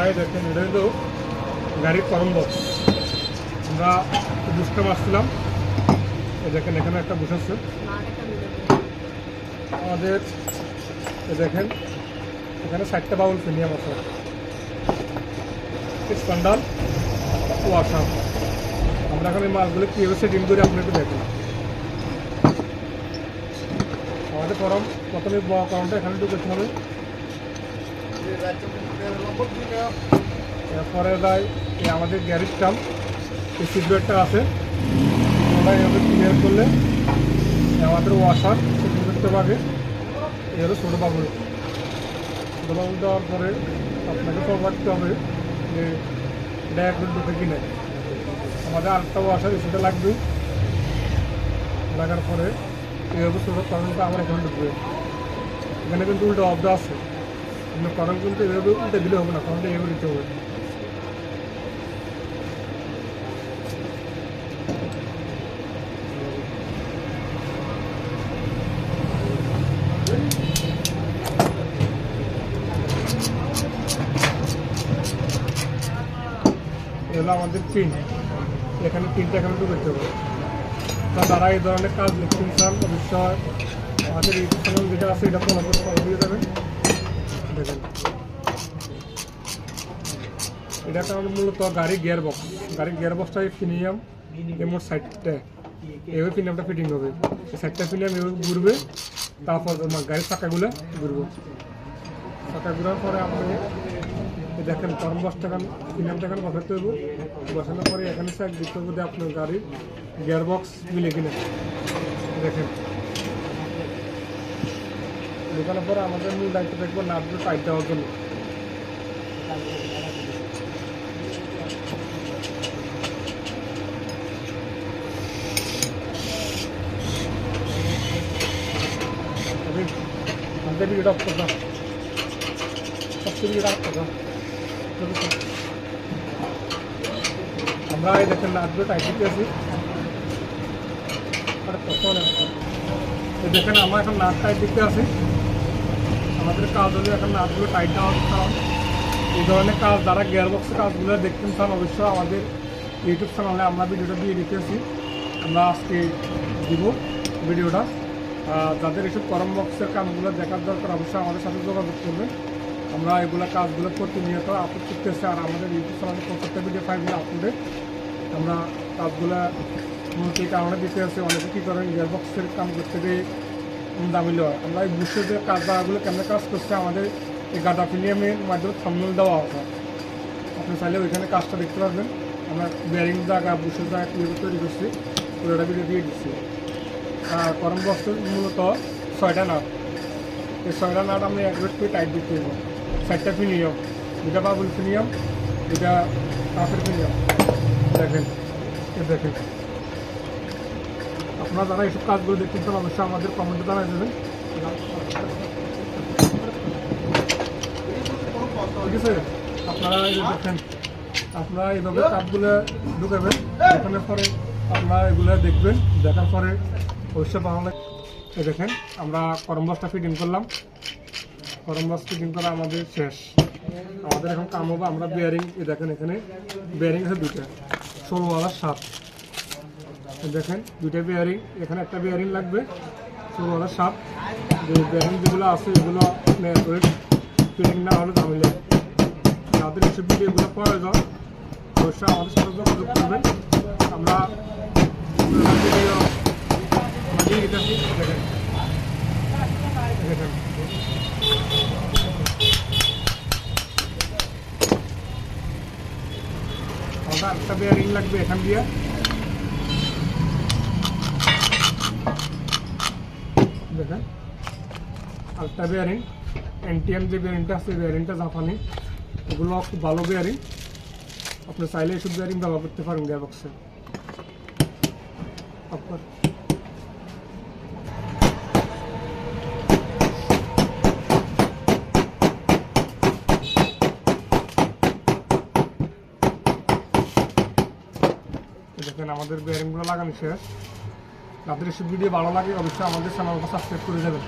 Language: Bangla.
ভাই দেখেন এটা হলো গাড়ির করম বক্স আমরা বুঝতে পারছিলাম দেখেন, এখানে একটা বসাচ্ছে আমাদের দেখেন, এখানে ষাটটা বাউল প্রিমিয়াম আছে স্ট্যান্ডার্ড ওয়াশাপ আমরা এখন এই মালগুলো কীভাবে সেটিং করে আপনি একটু দেখুন আমাদের গরম প্রথমে গরমটা এখানে ঢুকেতে হবে এরপরে এই আমাদের গ্যারেজ টাম এই সিটবেটটা আছে। ওটা এভাবে ক্লিয়ার করলে আমাদের ওয়াশার সেটিং করতে পারবে এই হলো ছোটো বাবুল। ছোটো বাবুল দেওয়ার পরে আপনাকে সব রাখতে হবে যে এটা ঢুকে কিনে। আমাদের আরেকটা ওয়াশার সেটা লাগবে। লাগার পরে এইভাবে ছোটো আমার এখানে ঢুকবে। এখানে কিন্তু উল্টো অব্দ আছে। কিন্তু কিন্তু এভাবে উল্টে দিলে হবে না কারণটা এভাবে দিতে হবে। এগুলো আমাদের পিন এখানে তিনটা এখানে ঢুকেতে হবে। তা তারা এই ধরনের কাজ লিখতে চান অবশ্যই আমাদের যেটা আছে, এটা ফলো করে ফলো দেখেন এটা কারণ মূলত গাড়ি গিয়ার বক্স গাড়ির গিয়ার বক্সটা প্রিমিয়াম এমন সাইডটা এভাবে প্রিমিয়ামটা ফিটিং হবে। সাইডটা প্রিমিয়াম এভাবে ঘুরবে। তারপর গাড়ির চাকাগুলো ঘুরবো। চাকা ঘুরার পরে আপনি দেখেন কর্ম বসটা এখন প্রিমিয়ামটা এখন বসাতে হইব। বসানোর পরে এখানে স্যার দিতে হবে আপনার গাড়ির গিয়ার বক্স মিলে কিনা। দেখেন। ঢোকানোর পরে আমাদের মূল দায়িত্ব থাকবে নাটগুলো টাইট দেওয়ার জন্য আমাদের অফ আমরা এই দেখেন নাটগুলো টাইট আছি আর দেখেন, আমার এখন নাটটাই দেখতে আছি আমাদের কাজ হলে এখন নাটগুলো টাইট দেওয়া কারণ এই ধরনের কাজ যারা গিয়ারবক্সের কাজগুলো দেখতেন চান অবশ্যই আমাদের ইউটিউব চ্যানেলে আমরা ভিডিওটা দিয়ে দিতেছি আমরা আজকে দিব ভিডিওটা যাদের এসব করম বক্সের কামগুলো দেখার দরকার, অবশ্যই আমাদের সাথে যোগাযোগ করবেন। আমরা এগুলো কাজগুলো প্রতিনিয়ত আপলোড করতেছি আর আমাদের ইউটিউব চ্যানেলে প্রত্যেকটা ভিডিও ফাইভগুলো আপলোডে আমরা কাজগুলো মূলত কারণে দিতে আছি অনেকে কী করেন গিয়ারবক্সের কাম করতে গিয়ে দামি লয়। আমরা বুঝতে যে কাজ কেমন কাজ করছে, আমাদের এই গাদা প্রিমিয়ামের মাধ্যমে থামনেল দেওয়া আছে আপনি চাইলে ওইখানে কাজটা দেখতে পারবেন। আমরা বেয়ারিং জায়গা বুসের জায়গা কীভাবে তৈরি করছি পুরোটা ভিডিও দিয়ে দিচ্ছি আর করম বক্সের মূলত ছয়টা নাট। এই ছয়টা নাট আমি একবার করে টাইট দিতে দেবো চারটা প্রিমিয়াম দুটা বাবুল প্রিমিয়াম দুটা কাপের প্রিমিয়াম দেখেন দেখেন। আপনারা যারা এইসব কাজগুলো দেখতে চান অবশ্যই আমাদের কমেন্টে জানাই দেবেন। ঠিক আছে? আপনারা দেখেন, আপনারা এইভাবে কাপগুলো ঢুকাবেন ঢুকানোর পরে আপনারা এগুলো দেখবেন, দেখার পরে অবশ্যই এই দেখেন, আমরা করম বসটা ফিটিং করলাম। করম বস ফিটিং করা আমাদের শেষ। আমাদের এখন কাম হবে, আমরা বিয়ারিং দেখেন এখানে বিয়ারিং আছে দুটো ষোলো হাজার সাত। দেখেন, দুইটা বিয়ারিং এখানে একটা বিয়ারিং লাগবে। ষোলো হাজার সাত যে বিয়ারিং যেগুলো আছে, এগুলো ফিটিং না হলে ঝামেলা যাদের এসব ভিডিওগুলো প্রয়োজন অবশ্যই আমাদের সাথে যোগাযোগ করবেন। আমরা একটা বেয়ারিং লাগবে এখান দিয়ে। দেখেন আরেকটা বেয়ারিং এনটিএম যে বেয়ারিংটা আছে বেয়ারিংটা জাপানি। এগুলো খুব ভালো বেয়ারিং আপনি চাইলে এসব বেয়ারিং ব্যবহার করতে পারেন গিয়ার বক্সে আপনার দেখেন আমাদের বেয়ারিংগুলো লাগানো শেষ। আপনাদের এসব ভিডিও ভালো লাগে অবশ্যই আমাদের চ্যানেলটা সাবস্ক্রাইব করে দেবেন।